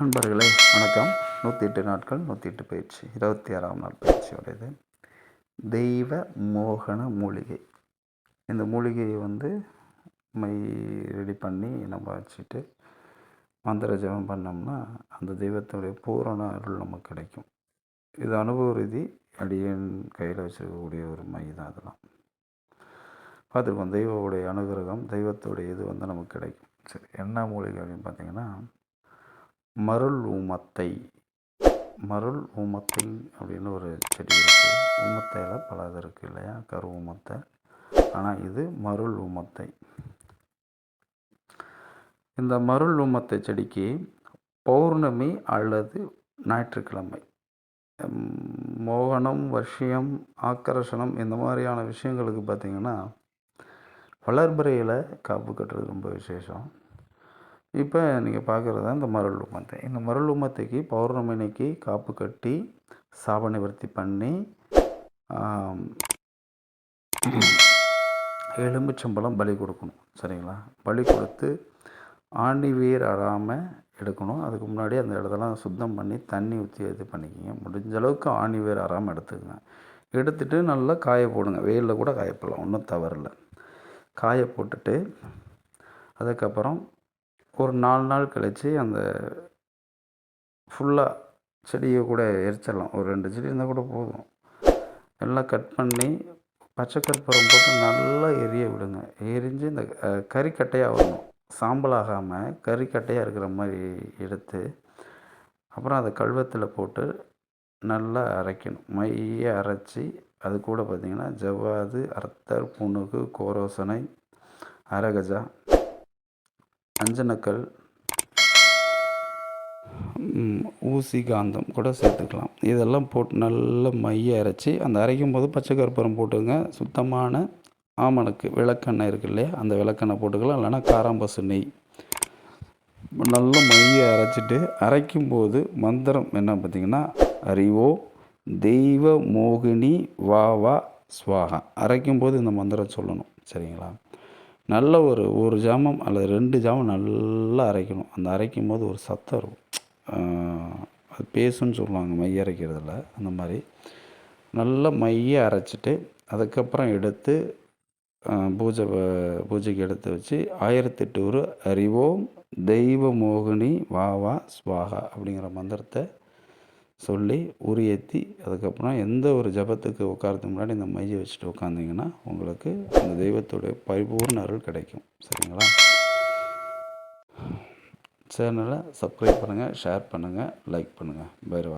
நண்பர்களே வணக்கம். நூற்றி எட்டு நாட்கள் நூற்றி எட்டு பயிற்சி. இருபத்தி ஆறாம் நாள் பயிற்சியோடையது தெய்வ மோகன மூலிகை. இந்த மூலிகையை வந்து மை ரெடி பண்ணி நம்ம வச்சுட்டு மந்திர ஜபம் பண்ணோம்னா அந்த தெய்வத்துடைய பூரண அருள் நமக்கு கிடைக்கும். இது அனுபவ ரீதி அடியன் கையில் வச்சுருக்கக்கூடிய ஒரு மை தான் அதெல்லாம் பார்த்துருக்கோம் தெய்வவுடைய அனுகிரகம் தெய்வத்துடைய இது வந்து நமக்கு கிடைக்கும். சரி என்ன மூலிகை அப்படின்னு பார்த்தீங்கன்னா மருள் ஊமத்தை மருள் ஊமத்தை அப்படின்னு ஒரு செடி இருக்குது ஊமத்தையில் பல இது இருக்குது இல்லையா? கரு ஊமத்தை ஆனால் இது மருள் ஊமத்தை இந்த மருள் ஊமத்தை செடிக்கு பௌர்ணமி அல்லது ஞாயிற்றுக்கிழமை மோகனம் வருஷியம் ஆக்கர்ஷணம் இந்த மாதிரியான விஷயங்களுக்கு பார்த்திங்கன்னா வளர்பிறையில் காப்பு கட்டுறது ரொம்ப விசேஷம். இப்போ நீங்கள் பார்க்குறது தான் இந்த மருள் உமத்தை. இந்த மருள் உமத்தைக்கு பௌர்ணமி அன்னைக்கு காப்பு கட்டி சாப நிவர்த்தி பண்ணி எலும்புச்சம்பளம் பலி கொடுக்கணும் சரிங்களா? பலி கொடுத்து ஆண்டி வீர் அறாமல் எடுக்கணும். அதுக்கு முன்னாடி அந்த இடத்தெல்லாம் சுத்தம் பண்ணி தண்ணி ஊற்றி இது பண்ணிக்கிங்க. முடிஞ்ச அளவுக்கு ஆணி வேர் அறாமல் எடுத்துக்கங்க. எடுத்துகிட்டு நல்லா காய போடுங்க. வெயிலில் கூட காயப்படலாம். ஒன்றும் தவறில்லை. காய போட்டுட்டு அதுக்கப்புறம் ஒரு நாலு நாள் கழித்து அந்த ஃபுல்லாக செடியை கூட எரிச்சிடலாம். ஒரு ரெண்டு செடி இருந்தால் கூட போதும். எல்லாம் கட் பண்ணி பச்சை கற்பூரம் போட்டு நல்லா எரிய விடுங்க. எரிஞ்சு இந்த கறிக்கட்டையாக வரணும். சாம்பல் ஆகாமல் கறிக்கட்டையாக இருக்கிற மாதிரி எடுத்து அப்புறம் அதை கல்வத்தில் போட்டு நல்லா அரைக்கணும். மைய அரைச்சி அது கூட பார்த்திங்கன்னா ஜவ்வாது அர்த்தர் புணுகு கோரோசனை அரகஜா அஞ்சனக்கல் ஊசி காந்தம் கூட சேர்த்துக்கலாம். இதெல்லாம் போட்டு நல்லா மைய அரைச்சி அந்த அரைக்கும் போது பச்சை கற்பூரம் போட்டுங்க. சுத்தமான ஆமணக்கு விளக்கெண்ணெய் இருக்கு இல்லையா? அந்த விளக்கெண்ணெய் போட்டுக்கலாம். இல்லைன்னா காராம்பசு நெய். நல்லா மைய அரைச்சிட்டு அரைக்கும் போது மந்திரம் என்ன பார்த்திங்கன்னா அறிவோ தெய்வ மோகினி வா வா ஸ்வாகா அரைக்கும் போது இந்த மந்திரம் சொல்லணும். சரிங்களா? நல்ல ஒரு ஒரு ஜாமம் அல்லது ரெண்டு ஜாமம் நல்லா அரைக்கணும். அந்த அரைக்கும் போது ஒரு சத்தம் இருக்கும். அது பேசுன்னு சொல்லுவாங்க மைய அரைக்கிறதுல அந்த மாதிரி. நல்லா மைய அரைச்சிட்டு அதுக்கப்புறம் எடுத்து பூஜை பூஜைக்கு எடுத்து வச்சு ஆயிரத்தெட்டு ஒரு அறிவோம் தெய்வ மோகினி வா வா ஸ்வாகா அப்படிங்கிற மந்திரத்தை சொல்லி உரியேற்றி அதுக்கப்புறம் எந்த ஒரு ஜபத்துக்கு உட்காரத்துக்கு முன்னாடி இந்த மையை வச்சுட்டு உட்காந்திங்கன்னா உங்களுக்கு அந்த தெய்வத்துடைய பரிபூர்ண அருள் கிடைக்கும். சரிங்களா? சேனலை சப்ஸ்கிரைப் பண்ணுங்கள் ஷேர் பண்ணுங்கள் லைக் பண்ணுங்கள் பைரவா